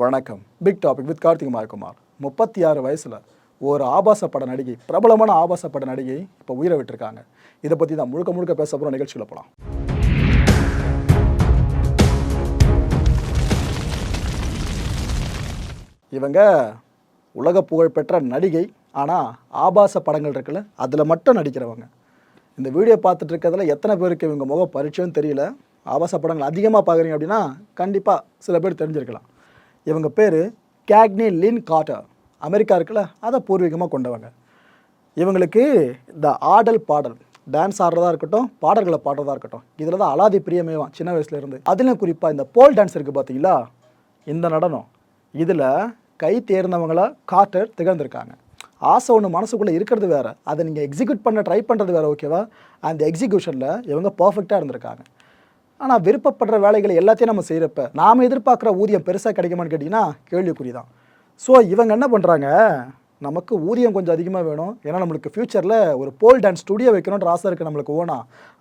வணக்கம். Big topic with Karthik Kumar. முப்பத்தி ஆறு வயசில் ஒரு ஆபாச பட நடிகை பிரபலமான ஆபாச பட நடிகை இப்போ உயிரை விட்டுருக்காங்க. இதை பற்றி தான் முழுக்க முழுக்க பேச போகிற நிகழ்ச்சியில் போகலாம் இவங்க உலக புகழ்பெற்ற நடிகை ஆனால் ஆபாச படங்கள் இருக்குல்ல அதில் மட்டும் நடிக்கிறவங்க. இந்த வீடியோ பார்த்துட்டு இருக்கிறதுல எத்தனை பேருக்கு இவங்க முகம் பரிச்சயம் தெரியல. ஆபாச படங்கள் அதிகமாக பார்க்குறீங்க அப்படின்னா கண்டிப்பாக சில பேர் தெரிஞ்சிருக்கலாம். இவங்க பேர் கேக்னி லின் காட்டர். அமெரிக்கா இருக்குல்ல அதை பூர்வீகமாக கொண்டவங்க. இவங்களுக்கு இந்த ஆடல் பாடல் டான்ஸ் ஆடுறதா இருக்கட்டும் பாடல்களை பாடுறதா இருக்கட்டும் இதில் தான் அலாதி பிரியமேவான் சின்ன வயசுலேருந்து அதிலும் குறிப்பாக இந்த போல் டான்ஸ் இருக்குது பார்த்தீங்களா இந்த நடனம். இதில் கை தேர்ந்தவங்களா காட்டர் திகழ்ந்திருக்காங்க. ஆசை ஒன்று மனசுக்குள்ளே இருக்கிறது வேற. அதை நீங்கள் எக்ஸிக்யூட் பண்ண ட்ரை பண்ணுறது வேறு ஓகேவா அந்த எக்ஸிக்யூஷனில் இவங்க பர்ஃபெக்டாக இருந்திருக்காங்க. ஆனால் விருப்பப்படுற வேலைகளை எல்லாத்தையும் நம்ம செய்கிறப்ப நாம் எதிர்பார்க்குற ஊதியம் பெருசாக கிடைக்குமான்னு கேட்டிங்கன்னா கேள்விக்குறி தான் ஸோ இவங்க என்ன பண்ணுறாங்க நமக்கு ஊதியம் கொஞ்சம் அதிகமாக வேணும். ஏன்னா நம்மளுக்கு ஃப்யூச்சரில் ஒரு போல் டான்ஸ் ஸ்டுடியோ வைக்கணுன்ற ஆசை இருக்குது நம்மளுக்கு ஓனா.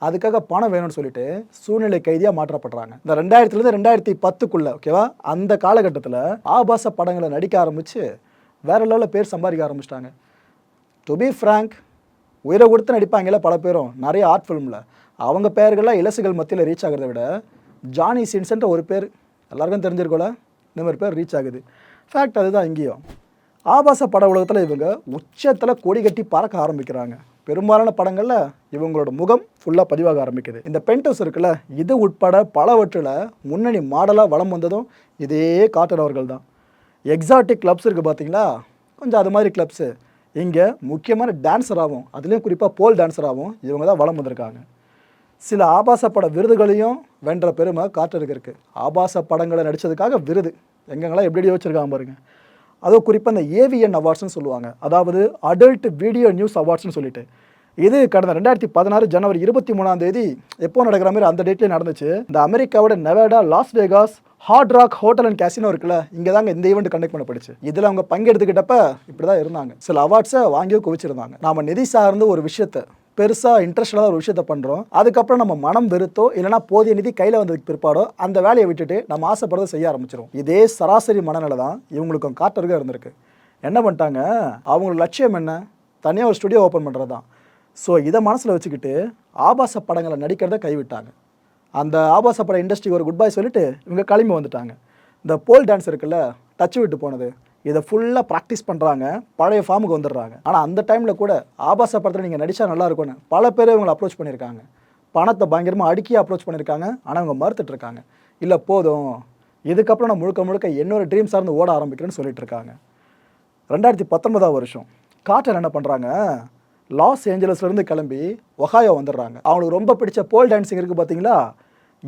அதுக்காக பணம் வேணும்னு சொல்லிட்டு சூழ்நிலை கைதியாக மாற்றப்படுறாங்க. இந்த ரெண்டாயிரத்துலேருந்து ரெண்டாயிரத்தி பத்துக்குள்ளே ஓகேவா அந்த காலகட்டத்தில் ஆபாச படங்களை நடிக்க ஆரம்பித்து வேற லெவலில் பேர் சம்பாதிக்க ஆரம்பிச்சிட்டாங்க. டு பி ஃப்ராங்க் உயிரை கொடுத்து நடிப்பாங்கல்ல பல பேரும். நிறைய ஆர்ட் ஃபிலிமில் அவங்க பெயர்கள்லாம் இலசுகள் மத்தியில் ரீச் ஆகிறத விட ஜானி சின்சன்ற ஒரு பேர் எல்லாருக்கும் தெரிஞ்சிருக்கோல இந்த மாதிரி பேர் ரீச் ஆகுது. ஃபேக்ட் அதுதான் இங்கேயும். ஆபாச பட உலகத்தில் இவங்க உச்சத்தில் கொடி கட்டி பறக்க ஆரம்பிக்கிறாங்க. பெரும்பாலான படங்களில் இவங்களோட முகம் ஃபுல்லாக பதிவாக ஆரம்பிக்குது. இந்த பென்டோஸ் இருக்குல்ல இது உட்பட பலவற்றில் முன்னணி மாடலாக வலம் வந்ததும் இதே காட்டுறவர்கள் தான் எக்ஸாட்டிக் கிளப்ஸ் இருக்குது பார்த்தீங்களா கொஞ்சம் அது மாதிரி கிளப்ஸு இங்கே முக்கியமான டான்ஸராகவும் அதுலேயும் குறிப்பாக போல் டான்ஸராகவும் இவங்க தான் வளம் வந்திருக்காங்க. சில ஆபாச பட விருதுகளையும் வென்ற பெருமை காட்டுறதுக்கு இருக்குது ஆபாச படங்களை நடித்ததுக்காக விருது. எங்கெங்கெல்லாம் எப்படி வச்சுருக்காங்க பாருங்க. அதுவும் குறிப்பாக இந்த ஏவிஎன் அவார்ட்ஸ்னு சொல்லுவாங்க. அதாவது அடல்ட் வீடியோ நியூஸ் அவார்ட்ஸ்னு சொல்லிட்டு. இது கடந்த ரெண்டாயிரத்தி பதினாறு ஜனவரி இருபத்தி மூணாம் தேதி எப்போ நடக்கிற மாதிரி அந்த டேட்லேயே நடந்துச்சு. இந்த அமெரிக்காவோட Nevada Las Vegas Hard Rock hotel and casino இருக்குல்ல இங்கே தாங்க இந்த ஈவெண்ட் கண்டக்ட் பண்ணப்படுச்சு இதில் அவங்க பங்கெடுத்துக்கிட்டப்ப இப்படி தான் இருந்தாங்க. சில அவார்ட்ஸை வாங்கியோ குவிச்சிருந்தாங்க. நாம நிதி சார்ந்த ஒரு விஷயத்தை பெருசாக இன்ட்ரெஸ்டாக ஒரு விஷயத்த பண்ணுறோம் அதுக்கப்புறம் நம்ம மனம் வெறுத்தோ இல்லைனா போதிய நிதி கையில் வந்ததுக்கு பிற்பாடோ அந்த வேலையை விட்டுட்டு நம்ம ஆசைப்படுறதை செய்ய ஆரம்பிச்சிடும் இதே சராசரி மனநிலை தான் இவங்களுக்கும் காட்டருக இருந்திருக்கு. என்ன பண்ணிட்டாங்க? அவங்களோட லட்சியம் என்ன? தனியாக ஒரு ஸ்டுடியோ ஓப்பன் பண்ணுறது தான் ஸோ இதை மனசில் வச்சுக்கிட்டு ஆபாச படங்களை நடிக்கிறத கைவிட்டாங்க. அந்த ஆபாச பட இண்டஸ்ட்ரிக்கு ஒரு குட் பாய் சொல்லிட்டு இவங்க கிளம்பி வந்துட்டாங்க. இந்த போல் டான்ஸ் இருக்குல்ல டச்சு விட்டு போனது. இதை ஃபுல்லாக ப்ராக்டிஸ் பண்ணுறாங்க பழைய ஃபார்முக்கு வந்துடுறாங்க. ஆனால் அந்த டைமில் கூட ஆபாச படத்தில் நீங்கள் நடித்தா நல்லா இருக்கும்னு பல பேர் இவங்களை அப்ரோச் பண்ணியிருக்காங்க. பணத்தை பயங்கரமாக அடுக்கி அப்ரோச் பண்ணியிருக்காங்க. ஆனால் அவங்க மறுத்துட்டு இருக்காங்க. இல்லை போதும். இதுக்கப்புறம் நான் முழுக்க முழுக்க என்னோட ட்ரீம் சார்ந்து ஓட ஆரம்பிக்கிறேன்னு சொல்லிட்டு இருக்காங்க. ரெண்டாயிரத்தி பத்தொன்பதாம் வருஷம். காட்டர் என்ன பண்ணுறாங்க லாஸ் ஏஞ்சலஸ்லேருந்து கிளம்பி ஒஹாயோ வந்துடுறாங்க. அவங்களுக்கு ரொம்ப பிடிச்ச போல் டான்ஸிங் இருக்குது பார்த்தீங்களா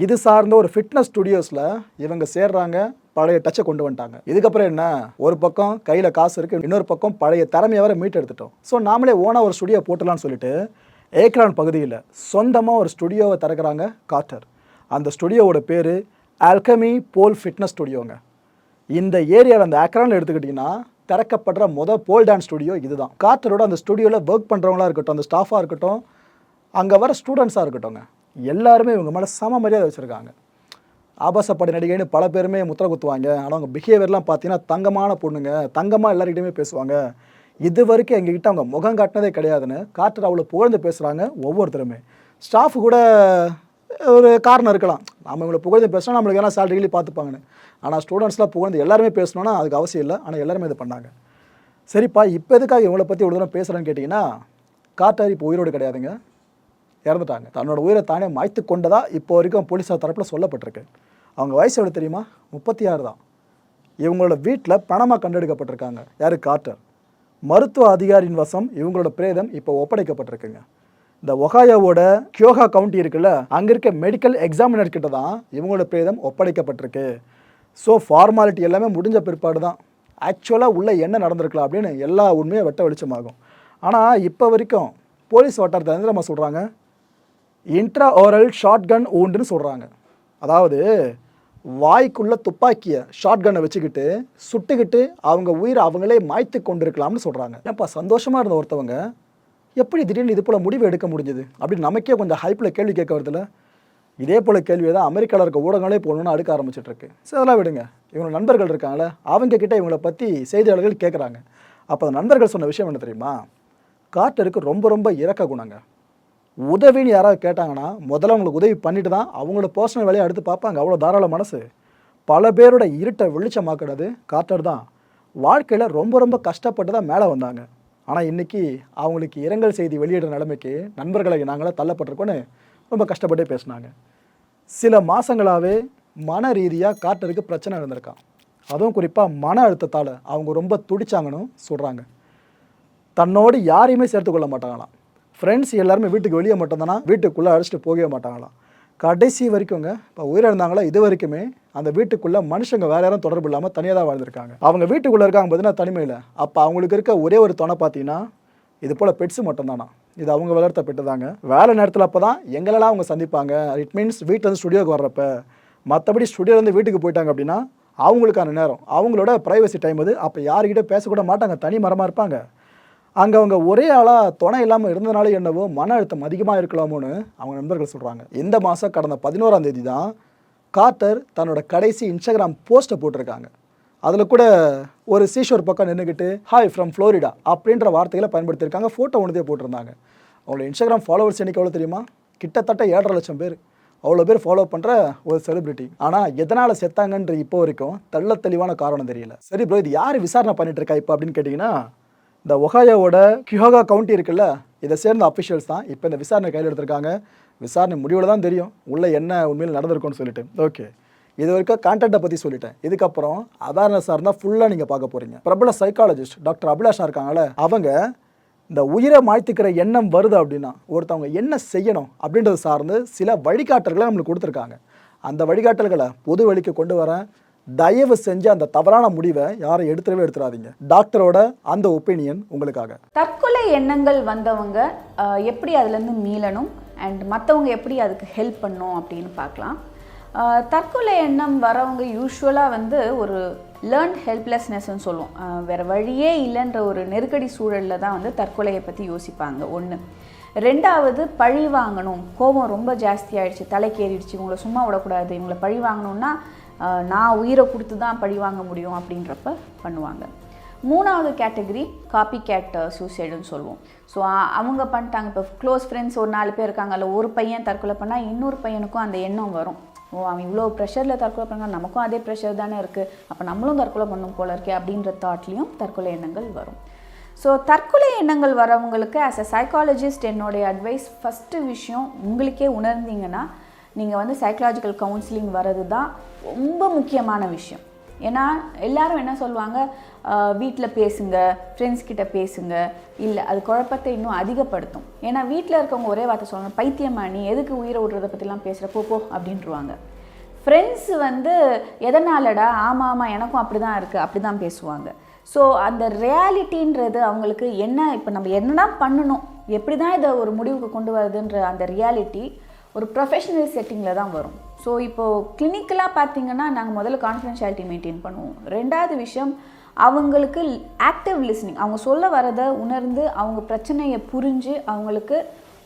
இது சார்ந்த ஒரு ஃபிட்னஸ் ஸ்டுடியோஸில் இவங்க சேர்றாங்க. பழைய டச்சை கொண்டு வந்துட்டாங்க. இதுக்கப்புறம் என்ன? ஒரு பக்கம் கையில் காசு இருக்குது இன்னொரு பக்கம் பழைய திறமையை வர மீட் எடுத்துட்டோம். ஸோ நாமளே ஓனாக ஒரு ஸ்டுடியோ போட்டலாம்னு சொல்லிட்டு ஏக்ரான் பகுதியில் சொந்தமாக ஒரு ஸ்டுடியோவை திறக்கிறாங்க காட்டர் அந்த ஸ்டுடியோவோட பேர் ஆல்கமி போல் ஃபிட்னஸ் ஸ்டுடியோங்க இந்த ஏரியாவில் அந்த அக்ரானில் எடுத்துக்கிட்டிங்கன்னா திறக்கப்படுற மொதல் போல் டான்ஸ் ஸ்டுடியோ இதுதான். கார்ட்டரோட அந்த ஸ்டுடியோவில் ஒர்க் பண்ணுறவங்களா இருக்கட்டும் அந்த ஸ்டாஃபாக இருக்கட்டும் அங்கே வர ஸ்டூடெண்ட்ஸாக இருக்கட்டும்ங்க. எல்லாருமே இவங்க மேலே சம மரியாதை வச்சுருக்காங்க. ஆபாசப்பட நடிகைன்னு பல பேருமே முத்திர குத்துவாங்க. ஆனால் அவங்க பிஹேவியர்லாம் பார்த்தீங்கன்னா தங்கமான பொண்ணுங்க. தங்கமாக எல்லாருக்கிட்டையுமே பேசுவாங்க. இது வரைக்கும் எங்ககிட்ட அவங்க முகம் காட்டினதே கிடையாதுன்னு கார்ட்டர் அவ்வளோ புகழ்ந்து பேசுகிறாங்க ஒவ்வொருத்தருமே. ஸ்டாஃப் கூட ஒரு காரணம் இருக்கலாம். நம்ம இவங்களை புகழ்ந்து பேசினா நம்மளுக்கு எல்லாம் சேலரிகளி பார்த்துப்பாங்கன்னு. ஆனால் ஸ்டூடெண்ட்ஸ்லாம் புகழ்ந்து எல்லாருமே பேசணும்னா அதுக்கு அவசியம் இல்லை. ஆனால் எல்லாருமே இது பண்ணாங்க. சரிப்பா இப்போ எதுக்காக இவங்களை பற்றி இவ்வளோ தூரம் பேசுகிறேன்னு கேட்டிங்கன்னா காட்டார் இப்போ உயிரோடு கிடையாதுங்க. இறந்துட்டாங்க. தன்னோட உயிரை தானே மாய்த்து கொண்டதாக இப்போ வரைக்கும் போலீஸார் தரப்பில் சொல்லப்பட்டிருக்கு. அவங்க வயசு எவ்வளோ தெரியுமா? முப்பத்தி ஆறு தான். இவங்களோட வீட்டில் பணமாக கண்டெடுக்கப்பட்டிருக்காங்க. யார்? கார்ட்டர். மருத்துவ அதிகாரியின் வசம் இவங்களோட பிரேதம் இப்போ ஒப்படைக்கப்பட்டிருக்குங்க. இந்த ஒகாயோவோட கியோகா கவுண்டி இருக்குல்ல அங்கே இருக்க மெடிக்கல் எக்ஸாமினர் கிட்ட தான் இவங்களோட பிரேதம் ஒப்படைக்கப்பட்டிருக்கு. ஸோ ஃபார்மாலிட்டி எல்லாமே முடிஞ்ச பிற்பாடு தான். ஆக்சுவலாக உள்ளே என்ன நடந்திருக்கலாம் அப்படின்னு எல்லா உண்மையும் வெட்ட வெளிச்சமாகும். ஆனால் இப்போ வரைக்கும் போலீஸ் வட்டாரத்தை வந்து நம்ம சொல்கிறாங்க இன்ட்ரா ஓரல் ஷார்ட் கன் ஊண்டுன்னு சொல்கிறாங்க அதாவது வாய்க்குள்ளே துப்பாக்கியை ஷார்ட் வச்சுக்கிட்டு சுட்டுக்கிட்டு அவங்க உயிரை அவங்களே மாய்த்து கொண்டிருக்கலாம்னு சொல்கிறாங்க ஏன்ப்பா சந்தோஷமாக இருந்த ஒருத்தவங்க எப்படி திடீர்னு இது போல் முடிவு எடுக்க முடிஞ்சது? அப்படின்னு நமக்கே கொஞ்சம் ஹைப்பில் கேள்வி கேட்க வருதுல. இதே போல் கேள்வியை தான் அமெரிக்காவில் இருக்க ஊடகங்களே போகணும்னு அடுக்க ஆரம்பிச்சிட்டிருக்கு. சரி அதெல்லாம் விடுங்க. இவங்க நண்பர்கள் இருக்காங்களே அவங்க கிட்ட இவங்கள பற்றி செய்தியாளர்கள் கேட்குறாங்க அப்போ அந்த நண்பர்கள் சொன்ன விஷயம் என்ன தெரியுமா? கார்ட்டருக்கு ரொம்ப ரொம்ப இறக்க குணங்க. உதவின்னு யாராவது கேட்டாங்கன்னா முதல்ல அவங்களுக்கு உதவி பண்ணிட்டு தான் அவங்களோட பர்சனல் வேலையை அடுத்து பார்ப்பாங்க. அவ்வளோ தாராள மனசு. பல பேரோட இருட்டை வெளிச்சமாக்கிறது கார்ட்டர் தான். வாழ்க்கையில் ரொம்ப ரொம்ப கஷ்டப்பட்டு தான் மேலே வந்தாங்க. ஆனால் இன்றைக்கி அவங்களுக்கு இரங்கல் செய்தி வெளியிடுற நிலைமைக்கு நண்பர்களை நாங்களாம் தள்ளப்பட்டிருக்கோன்னு ரொம்ப கஷ்டப்பட்டே பேசினாங்க. சில மாதங்களாகவே மன ரீதியாக கார்ட்டருக்கு பிரச்சனை இருந்திருக்கான் அதுவும் குறிப்பாக மன அழுத்தத்தால் அவங்க ரொம்ப துடிச்சாங்கன்னு சொல்கிறாங்க தன்னோடு யாரையுமே சேர்த்து கொள்ள மாட்டாங்களாம். ஃப்ரெண்ட்ஸ் எல்லாருமே வீட்டுக்கு வெளியே மட்டும்தானா? வீட்டுக்குள்ளே அழைச்சிட்டு போகவே மாட்டாங்களாம் கடைசி வரைக்குங்க இப்போ உயிரிழந்தாங்களோ இது வரைக்குமே அந்த வீட்டுக்குள்ளே மனுஷங்க வேறு யாரும் தொடர்பு இல்லாமல் தனியாக தான் வாழ்ந்துருக்காங்க. அவங்க வீட்டுக்குள்ளே இருக்காங்க பார்த்தீங்கன்னா தனிமையில் அப்போ அவங்களுக்கு இருக்க ஒரே ஒரு துணை பார்த்தீங்கன்னா இது போல் பெட்ஸு மட்டும்தானா? இது அவங்க வளர்த்த பெட்டு தாங்க. வேலை நேரத்தில் அப்போ தான் எங்களெல்லாம் அவங்க சந்திப்பாங்க. இட் மீன்ஸ் வீட்டிலேருந்து ஸ்டுடியோக்கு வர்றப்ப மற்றபடி ஸ்டுடியோலேருந்து வீட்டுக்கு போயிட்டாங்க அப்படின்னா அவங்களுக்கான நேரம் அவங்களோட ப்ரைவசி டைம் அது. அப்போ யார்கிட்ட பேசக்கூட மாட்டாங்க. தனி மரமாக இருப்பாங்க. அங்கே அவங்க ஒரே ஆளாக துணை இல்லாமல் இருந்தனால என்னவோ மன அழுத்தம் அதிகமாக இருக்கலாமோன்னு அவங்க நண்பர்கள் சொல்கிறாங்க இந்த மாதம் கடந்த பதினோராம் தேதி தான் கார்த்தர் தன்னோட கடைசி இன்ஸ்டாகிராம் போஸ்ட்டை போட்டிருக்காங்க. அதில் கூட ஒரு சீஷோர் பக்கம் நின்றுக்கிட்டு ஹாய் ஃப்ரம் ஃப்ளோரிடா அப்படின்ற வார்த்தைகளை பயன்படுத்தியிருக்காங்க. ஃபோட்டோ ஒன்றுதே போட்டிருந்தாங்க. அவங்களோட இன்ஸ்டாகிராம் ஃபாலோவர்ஸ் எனக்கு எவ்வளோ தெரியுமா? கிட்டத்தட்ட ஏழரை லட்சம் பேர். அவ்வளோ பேர் ஃபாலோ பண்ணுற ஒரு செலிபிரிட்டி ஆனால் எதனால் செத்தாங்கன்ற இப்போ வரைக்கும் தெள்ள தெளிவான காரணம் தெரியல. சரி ப்ரோ இது யார் விசாரணை பண்ணிட்டு இருக்கா இப்போ அப்படின்னு கேட்டிங்கன்னா இந்த ஒஹாயோவோட கியோகா கவுண்டி இருக்குல்ல இதை சேர்ந்த அஃபிஷியல்ஸ் தான் இப்போ இந்த விசாரணை கையில் எடுத்திருக்காங்க. விசாரணை முடிவில் தான் தெரியும். உள்ளே என்ன உண்மையில் நடந்திருக்கும்னு சொல்லிட்டு. ஓகே இது வரைக்கும் கான்டாக்டை பற்றி சொல்லிட்டேன். இதுக்கப்புறம் அவேர்னஸாக இருந்தால் ஃபுல்லாக நீங்கள் பார்க்க போகிறீங்க பிரபல சைக்காலஜிஸ்ட் டாக்டர் அபிலாஷா இருக்காங்களே அவங்க இந்த உயிரை மாய்த்துக்கிற எண்ணம் வருது அப்படின்னா ஒருத்தவங்க என்ன செய்யணும் அப்படின்றது சார்ந்து சில வழிகாட்டல்களை நம்மளுக்கு கொடுத்துருக்காங்க. அந்த வழிகாட்டல்களை பொது வழிக்கு கொண்டு வரேன். தயவு செஞ்சு அந்த தவறான முடிவை யாரும் எடுத்துடவே எடுத்துடாதீங்க. டாக்டரோட அந்த ஒப்பீனியன் உங்களுக்காக. தற்கொலை எண்ணங்கள் வந்தவங்க எப்படி அதுலேருந்து மீளணும் அண்ட் மற்றவங்க எப்படி அதுக்கு ஹெல்ப் பண்ணும் அப்படின்னு பார்க்கலாம். தற்கொலை எண்ணம் வரவங்க யூஸ்வலாக வந்து ஒரு லேர்ன் ஹெல்ப்லெஸ்னஸ்ன்னு சொல்லுவோம். வேறு வழியே இல்லைன்ற ஒரு நெருக்கடி சூழலில் தான் வந்து தற்கொலையை பற்றி யோசிப்பாங்க. ஒன்று ரெண்டாவது பழி வாங்கணும். கோபம் ரொம்ப ஜாஸ்தி ஆயிடுச்சு தலைக்கேறிடுச்சு இவங்கள சும்மா விடக்கூடாது இவங்கள பழி வாங்கணும்னா நான் உயிரை கொடுத்து தான் பழி வாங்க முடியும் அப்படின்றப்ப பண்ணுவாங்க. மூணாவது கேட்டகரி காப்பி கேட் சூசைடுன்னு சொல்லுவோம். ஸோ அவங்க பண்ணிட்டாங்க. இப்போ க்ளோஸ் ஃப்ரெண்ட்ஸ் ஒரு நாலு பேர் இருக்காங்க ஒரு பையன் தற்கொலை பண்ணால் இன்னொரு பையனுக்கும் அந்த எண்ணம் வரும். ஓ அவன் இவ்வளோ ப்ரெஷரில் தற்கொலை பண்ணால் நமக்கும் அதே ப்ரெஷர் தானே இருக்குது அப்போ நம்மளும் தற்கொலை பண்ணும் போல இருக்கே அப்படின்ற தாட்லேயும் தற்கொலை எண்ணங்கள் வரும். ஸோ தற்கொலை எண்ணங்கள் வரவங்களுக்கு ஆஸ் அ சைக்காலஜிஸ்ட் என்னுடைய அட்வைஸ் ஃபஸ்ட்டு விஷயம் உங்களுக்கே உணர்ந்தீங்கன்னா நீங்கள் வந்து சைக்கலாஜிக்கல் கவுன்சிலிங் வர்றது தான் ரொம்ப முக்கியமான விஷயம். ஏன்னா எல்லாரும் என்ன சொல்லுவாங்க? வீட்டில் பேசுங்க ஃப்ரெண்ட்ஸ் கிட்ட பேசுங்க. இல்லை அது குழப்பத்தை இன்னும் அதிகப்படுத்தும். ஏன்னா வீட்டில் இருக்கவங்க ஒரே வார்த்தை சொல்லுவாங்க பைத்தியமா நீ? எதுக்கு உயிரை விடுறத பற்றிலாம் பேசுகிற போ போ. அப்படின்ட்டுருவாங்க ஃப்ரெண்ட்ஸ் வந்து எதனாலடா? ஆமாம் ஆமாம் எனக்கும் அப்படி தான் இருக்குது அப்படி தான் பேசுவாங்க. ஸோ அந்த ரியாலிட்டின்றது அவங்களுக்கு என்ன இப்போ நம்ம என்னதான் பண்ணணும் எப்படி தான் இதை ஒரு முடிவுக்கு கொண்டு வருதுன்ற அந்த ரியாலிட்டி ஒரு ப்ரொஃபஷனல் செட்டிங்கில் தான் வரும். ஸோ இப்போது கிளினிக்கலாக பார்த்தீங்கன்னா நாங்கள் முதல்ல கான்ஃபிடென்ஷியாலிட்டி மெயின்டைன் பண்ணுவோம். ரெண்டாவது விஷயம் அவங்களுக்கு ஆக்டிவ் லிஸ்னிங் அவங்க சொல்ல வரதை உணர்ந்து அவங்க பிரச்சனையை புரிஞ்சு அவங்களுக்கு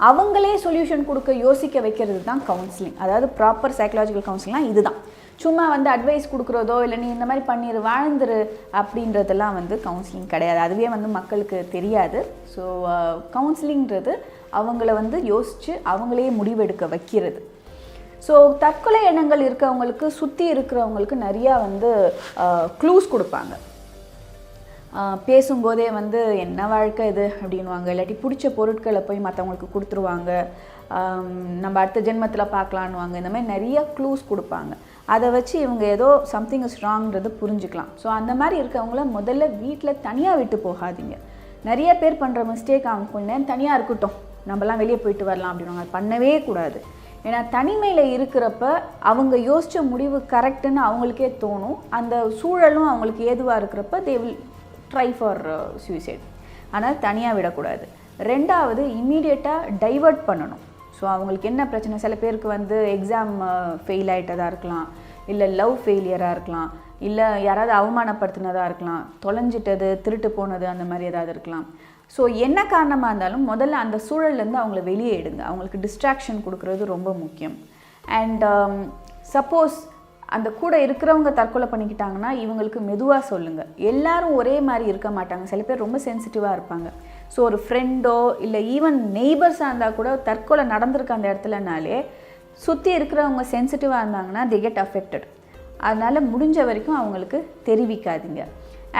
அவங்களே சொல்யூஷன் கொடுக்க யோசிக்க வைக்கிறது தான் கவுன்சிலிங் அதாவது ப்ராப்பர் சைக்கலாஜிக்கல் கவுன்சிலிங்லாம் இதுதான். சும்மா வந்து அட்வைஸ் கொடுக்குறதோ இல்லை நீ இந்த மாதிரி பண்ணிடு வாழ்ந்துரு அப்படின்றதெல்லாம் வந்து கவுன்சிலிங் கிடையாது. அதுவே வந்து மக்களுக்கு தெரியாது. ஸோ கவுன்சிலிங்கிறது அவங்கள வந்து யோசித்து அவங்களே முடிவெடுக்க வைக்கிறது. ஸோ தற்கொலை எண்ணங்கள் இருக்கிறவங்களுக்கு சுற்றி இருக்கிறவங்களுக்கு நிறையா வந்து க்ளூஸ் கொடுப்பாங்க. பேசும்போதே வந்து என்ன வாழ்க்கை இது? அப்படின்வாங்க இல்லாட்டி பிடிச்ச பொருட்களை போய் மற்றவங்களுக்கு கொடுத்துருவாங்க. நம்ம அடுத்த ஜென்மத்தில் பார்க்கலான்னுவாங்க. இந்த மாதிரி நிறைய க்ளூஸ் கொடுப்பாங்க. அதை வச்சு இவங்க ஏதோ சம்திங் ஸ்ட்ராங்கிறது புரிஞ்சுக்கலாம். ஸோ அந்த மாதிரி இருக்கவங்கள முதல்ல வீட்டில் தனியாக விட்டு போகாதீங்க. நிறைய பேர் பண்ணுற மிஸ்டேக் அவங்க கொஞ்ச நேரம் தனியாக இருக்கட்டும். நம்மலாம் வெளியே போயிட்டு வரலாம் அப்படின்வாங்க அது பண்ணவே கூடாது. ஏன்னா தனிமையில் இருக்கிறப்ப அவங்க யோசித்த முடிவு கரெக்டுன்னு அவங்களுக்கே தோணும். அந்த சூழலும் அவங்களுக்கு ஏதுவாக இருக்கிறப்ப they will try for suicide ஆனால் தனியாக விடக்கூடாது. ரெண்டாவது இம்மீடியட்டாக டைவர்ட் பண்ணணும். ஸோ அவங்களுக்கு என்ன பிரச்சனை? சில பேருக்கு வந்து எக்ஸாம் ஃபெயில் ஆகிட்டதாக இருக்கலாம். இல்லை லவ் ஃபெயிலியராக இருக்கலாம். இல்லை யாராவது அவமானப்படுத்தினதாக இருக்கலாம். தொலைஞ்சிட்டது திருட்டு போனது அந்த மாதிரி ஏதாவது இருக்கலாம். ஸோ என்ன காரணமாக இருந்தாலும் முதல்ல அந்த சூழல்லேருந்து அவங்கள வெளியே எடுங்க. அவங்களுக்கு டிஸ்ட்ராக்ஷன் கொடுக்குறது ரொம்ப முக்கியம். அண்ட் சப்போஸ் um, அந்த கூட இருக்கிறவங்க தற்கொலை பண்ணிக்கிட்டாங்கன்னா இவங்களுக்கு மெதுவாக சொல்லுங்கள் எல்லாரும் ஒரே மாதிரி இருக்க மாட்டாங்க. சில பேர் ரொம்ப சென்சிட்டிவாக இருப்பாங்க. ஸோ ஒரு ஃப்ரெண்டோ இல்லை ஈவன் நெய்பர்ஸாக இருந்தால் கூட தற்கொலை நடந்திருக்கு அந்த இடத்துலனாலே சுற்றி இருக்கிறவங்க சென்சிட்டிவாக இருந்தாங்கன்னா தி கெட் அஃபெக்டட் அதனால் முடிஞ்ச வரைக்கும் அவங்களுக்கு தெரிவிக்காதீங்க.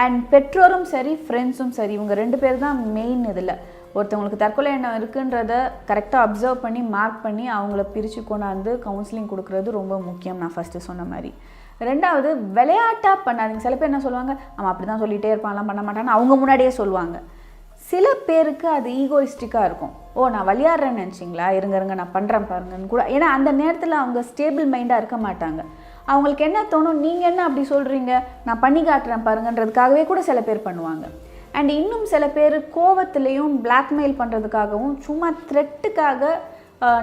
அண்ட் பெற்றோரும் சரி ஃப்ரெண்ட்ஸும் சரி இவங்க ரெண்டு பேர் தான் மெயின் இதில். ஒருத்தவங்களுக்கு தற்கொலை எண்ணம் இருக்குன்றத கரெக்டாக அப்சர்வ் பண்ணி மார்க் பண்ணி அவங்கள பிரித்து கொண்டாந்து கவுன்சிலிங் கொடுக்குறது ரொம்ப முக்கியம் நான் ஃபஸ்ட்டு சொன்ன மாதிரி. ரெண்டாவது விளையாட்டாக பண்ணாதீங்க. சில பேர் என்ன சொல்லுவாங்க அவன் அப்படி தான் சொல்லிகிட்டே இருப்பான்லாம் பண்ண மாட்டான்னு அவங்க முன்னாடியே சொல்லுவாங்க. சில பேருக்கு அது ஈகோயிஸ்டிக்காக இருக்கும். ஓ நான் விளையாடுறேன்னு நினச்சிங்களா? இருங்க இருங்க நான் பண்ணுறேன் பாருங்கன்னு கூட. ஏன்னா அந்த நேரத்தில் அவங்க ஸ்டேபிள் மைண்டாக இருக்க மாட்டாங்க. அவங்களுக்கு என்ன தோணும்? நீங்கள் என்ன அப்படி சொல்கிறீங்க நான் பண்ணி காட்டுறேன் பாருங்கன்றதுக்காகவே கூட சில பேர் பண்ணுவாங்க. அண்ட் இன்னும் சில பேர் கோவத்துலேயும் பிளாக்மெயில் பண்ணுறதுக்காகவும் சும்மா த்ரெட்டுக்காக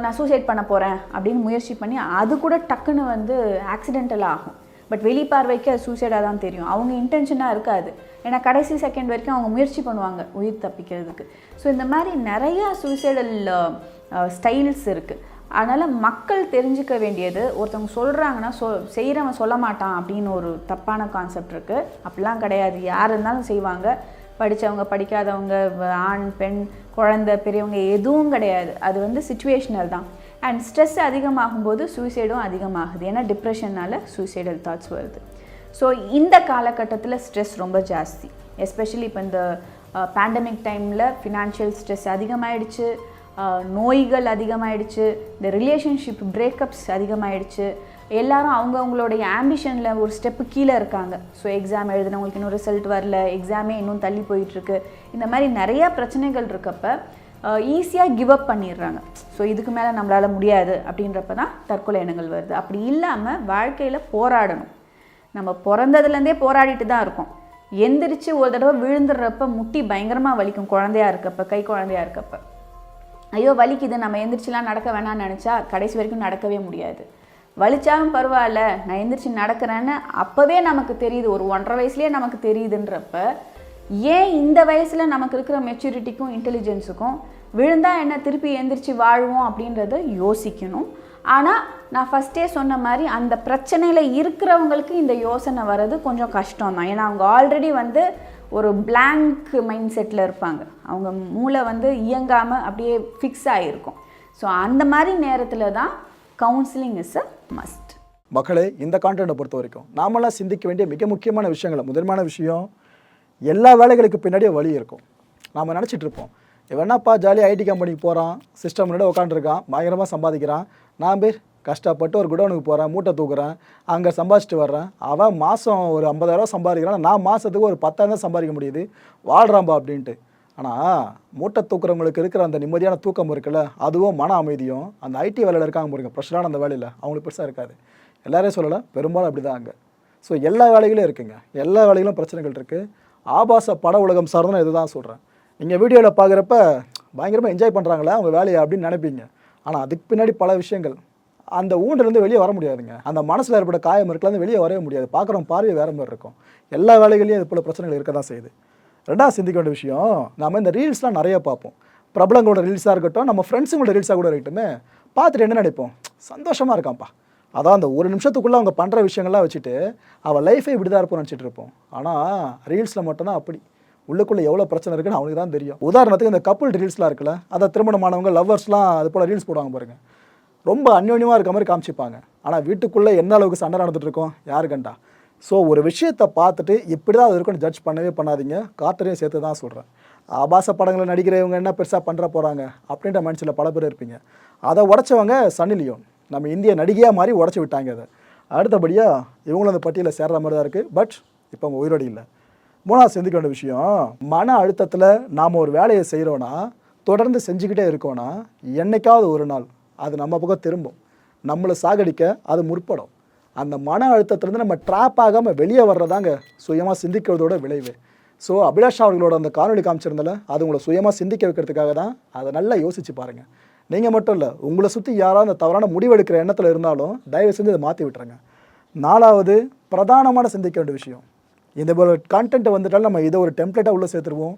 நான் சூசைட் பண்ண போகிறேன் அப்படின்னு முயற்சி பண்ணி அது கூட டக்குன்னு வந்து ஆக்சிடென்டல் ஆகும். பட் வெளிப்பார்வைக்கு அது சூசைடாக தான் தெரியும். அவங்க இன்டென்ஷனாக இருக்காது. ஏன்னா கடைசி செகண்ட் வரைக்கும் அவங்க முயற்சி பண்ணுவாங்க உயிர் தப்பிக்கிறதுக்கு. ஸோ இந்த மாதிரி நிறையா சூசைடல் ஸ்டைல்ஸ் இருக்குது அதனால் மக்கள் தெரிஞ்சுக்க வேண்டியது ஒருத்தவங்க சொல்கிறாங்கன்னா சொ செய்கிறவன் சொல்ல மாட்டான் அப்படின்னு ஒரு தப்பான கான்செப்ட் இருக்குது அப்படிலாம் கிடையாது. யார் இருந்தாலும் செய்வாங்க. படித்தவங்க படிக்காதவங்க ஆண் பெண் குழந்தை பெரியவங்க எதுவும் கிடையாது. அது வந்து சுச்சுவேஷனல் தான். அண்ட் ஸ்ட்ரெஸ் அதிகமாகும்போது சூசைடும் அதிகமாகுது. ஏன்னா டிப்ரெஷனால் சூசைடல் தாட்ஸ் வருது. ஸோ இந்த காலகட்டத்தில் ஸ்ட்ரெஸ் ரொம்ப ஜாஸ்தி. எஸ்பெஷலி இப்போ இந்த பேண்டமிக் டைமில் ஃபினான்ஷியல் ஸ்ட்ரெஸ் அதிகமாகிடுச்சு நோய்கள் அதிகமாகிடுச்சு இந்த ரிலேஷன்ஷிப் பிரேக்கப்ஸ் அதிகமாகிடுச்சு எல்லாரும் அவங்கவுங்களுடைய ஆம்பிஷனில் ஒரு ஸ்டெப்பு கீழே இருக்காங்க. ஸோ எக்ஸாம் எழுதினவங்களுக்கு இன்னும் ரிசல்ட் வரல. எக்ஸாமே இன்னும் தள்ளி போயிட்டுருக்கு இந்த மாதிரி நிறையா பிரச்சனைகள் இருக்கப்போ ஈஸியாக கிவ் அப் பண்ணிடுறாங்க. ஸோ இதுக்கு மேலே நம்மளால் முடியாது அப்படின்றப்ப தான் தற்கொலை எண்ணங்கள் வருது. அப்படி இல்லாமல் வாழ்க்கையில் போராடணும். நம்ம பிறந்ததுலேருந்தே போராடிட்டு தான் இருக்கோம். எந்திரிச்சு ஒரு தடவை விழுந்துடுறப்ப முட்டி பயங்கரமாக வலிக்கும் குழந்தையா இருக்கப்ப கை குழந்தையா இருக்கப்ப. ஐயோ வலிக்குது. நம்ம எந்திரிச்சுலாம் நடக்க வேணாம்னு நினச்சா கடைசி வரைக்கும் நடக்கவே முடியாது. வலிச்சாலும் பரவாயில்ல. நான் எந்திரிச்சு நடக்கிறேன்னு அப்போவே நமக்கு தெரியுது. ஒரு ஒன்றரை வயசுலேயே நமக்கு தெரியுதுன்றப்ப ஏன் இந்த வயசில் நமக்கு இருக்கிற மெச்சூரிட்டிக்கும் இன்டெலிஜென்ஸுக்கும் விழுந்தால் என்ன திருப்பி எந்திரிச்சு வாழ்வோம் அப்படின்றத யோசிக்கணும். ஆனால் நான் ஃபஸ்ட்டே சொன்ன மாதிரி அந்த பிரச்சனையில் இருக்கிறவங்களுக்கு இந்த யோசனை வர்றது கொஞ்சம் கஷ்டம் தான் ஏன்னா அவங்க ஆல்ரெடி வந்து ஒரு பிளாங்க் மைண்ட் செட்டில் இருப்பாங்க. அவங்க மூளை வந்து இயங்காமல் அப்படியே ஃபிக்ஸ் ஆகிருக்கும் ஸோ அந்த மாதிரி நேரத்தில் தான் கவுன்சிலிங் இஸ் அ மஸ்ட் மக்களே இந்த கான்டென்ட்டை பொறுத்த வரைக்கும் நாமெல்லாம் சிந்திக்க வேண்டிய மிக முக்கியமான விஷயங்கள் முதன்மையான விஷயம் எல்லா வேலைகளுக்கு பின்னாடியே வழி இருக்கும். நாம் நினச்சிட்டு இருப்போம். இவனாப்பா ஜாலியாக ஐடி கம்பெனிக்கு போகிறான் சிஸ்டம் முன்னாடி உட்காந்துருக்கான் பயங்கரமாக சம்பாதிக்கிறான். நான் பேர் கஷ்டப்பட்டு ஒரு குடோனுக்கு போகிறேன் மூட்டை தூக்குறேன் அங்கே சம்பாதிச்சிட்டு வர்றேன். அவன் மாதம் ஒரு ஐம்பதாயிரரூவா சம்பாதிக்கிறான். நான் மாதத்துக்கு ஒரு பத்தாயிரம் தான் சம்பாதிக்க முடியுது. வாழ்கிறான்பா அப்படின்ட்டு. ஆனால் மூட்டை தூக்குறவங்களுக்கு இருக்கிற அந்த நிம்மதியான தூக்கம் இருக்குல்ல அதுவும் மன அமைதியும் அந்த ஐடி வேலையில் இருக்காங்க பாருங்க ப்ரெஷரான அந்த வேலையில் அவங்களுக்கு பெருசாக இருக்காது. எல்லாரையும் சொல்லலை பெரும்பாலும் அப்படி தான் அங்கே. ஸோ எல்லா வேலைகளும் இருக்குங்க. எல்லா வேலைகளும் பிரச்சனைகள் இருக்குது ஆபாச பட உலகம் சார்ந்த நான் இதுதான் சொல்கிறேன் நீங்கள் வீடியோவில் பார்க்குறப்ப பயங்கரமாக என்ஜாய் பண்ணுறாங்களே அவங்க வேலையை அப்படின்னு நினைப்பீங்க. ஆனால் அதுக்கு பின்னாடி பல விஷயங்கள். அந்த ஊண்டிலேருந்து வெளியே வர முடியாதுங்க. அந்த மனசில் ஏற்பட்ட காயம் இருக்கலாம் வெளியே வரவே முடியாது. பார்க்குறோம் பார்வை வேறு மாதிரி இருக்கும். எல்லா வேலைகளையும் இது போல் பிரச்சனைகள் இருக்க தான் செய்யுது. ரெண்டாவது சிந்திக்க வேண்டிய விஷயம் நம்ம இந்த ரீல்ஸ்லாம் நிறைய பார்ப்போம். பிரபலங்களோட ரீல்ஸாக இருக்கட்டும் நம்ம ஃப்ரெண்ட்ஸுங்களோட ரீல்ஸாக கூட இருக்கட்டுமே பார்த்துட்டு என்ன நினைப்போம்? சந்தோஷமாக இருக்கான்ப்பா. அதான் அந்த ஒரு நிமிஷத்துக்குள்ளே அவங்க பண்ணுற விஷயங்கள்லாம் வச்சுட்டு அவள் லைஃபே இப்படி தான் இருப்போம்னு நினச்சிட்டு இருப்போம். ஆனால் ரீல்ஸில் மட்டும்தான் அப்படி. உள்ளுக்குள்ளே எவ்வளோ பிரச்சனை இருக்குன்னு அவனுக்கு தான் தெரியும். உதாரணத்துக்கு இந்த கப்புள் ரீல்ஸ்லாம் இருக்குல்ல அதை திருமணமானவங்க லவ்வர்ஸ்லாம் அது போல் ரீல்ஸ் போடுவாங்க பாருங்கள் ரொம்ப அந்யோன்யமாக இருக்க மாதிரி காமிச்சிப்பாங்க. ஆனால் வீட்டுக்குள்ளே என்ன அளவுக்கு சண்டை நடந்துட்டு இருக்கோம் யாரு கண்டா? ஸோ ஒரு விஷயத்தை பார்த்துட்டு இப்படி தான் அது இருக்குன்னு ஜட்ஜ் பண்ணவே பண்ணாதீங்க. காத்தரையும் சேர்த்து தான் சொல்கிறேன் ஆபாச படங்களில் நடிக்கிறவங்க என்ன பெருசாக பண்ணுற போகிறாங்க அப்படின்ற மனசில் பல பேர் இருப்பீங்க. அதை உடச்சவங்க சன்னி லியோன் நம்ம இந்திய நடிகையாக மாதிரி உடச்சி விட்டாங்க அதை அடுத்தபடியாக இவங்களும் அந்த பட்டியலில் சேர்ற மாதிரி தான் இருக்குது பட் இப்போ அவங்க உயிரோடு இல்லை. மூணாவது சிந்திக்க வேண்டிய விஷயம் மன அழுத்தத்தில் நாம் ஒரு வேலையை செய்கிறோன்னா தொடர்ந்து செஞ்சுக்கிட்டே இருக்கோன்னா என்னைக்காவது ஒரு நாள் அது நம்ம பக்கம் திரும்பும். நம்மளை சாகடிக்க அது முற்படும். அந்த மன அழுத்தத்துலேருந்து நம்ம ட்ராப் ஆகாமல் வெளியே வர்றதாங்க சுயமாக சிந்திக்கிறதோட விளைவு. ஸோ அபிலாஷ் அவர்களோட அந்த காணொளி காமிச்சிருந்தால அது உங்களை சுயமாக சிந்திக்க வைக்கிறதுக்காக தான் அதை நல்லா யோசிச்சு பாருங்கள் நீங்கள் மட்டும் இல்லை உங்களை சுற்றி யாராவது அந்த தவறான முடிவெடுக்கிற எண்ணத்தில் இருந்தாலும் தயவு செஞ்சு அதை மாற்றி விட்டுருங்க. நாலாவது பிரதானமான சிந்திக்க வேண்டிய விஷயம். இந்த போல கான்டென்ட்டை வந்துட்டாலும் நம்ம இதை ஒரு டெம்ப்ளேட்டாக உள்ளே சேர்த்துருவோம்.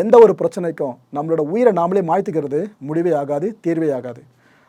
எந்த ஒரு பிரச்சனைக்கும் நம்மளோட உயிரை நாமளே மாற்றிக்கிறது முடிவே ஆகாது தீர்வே ஆகாது.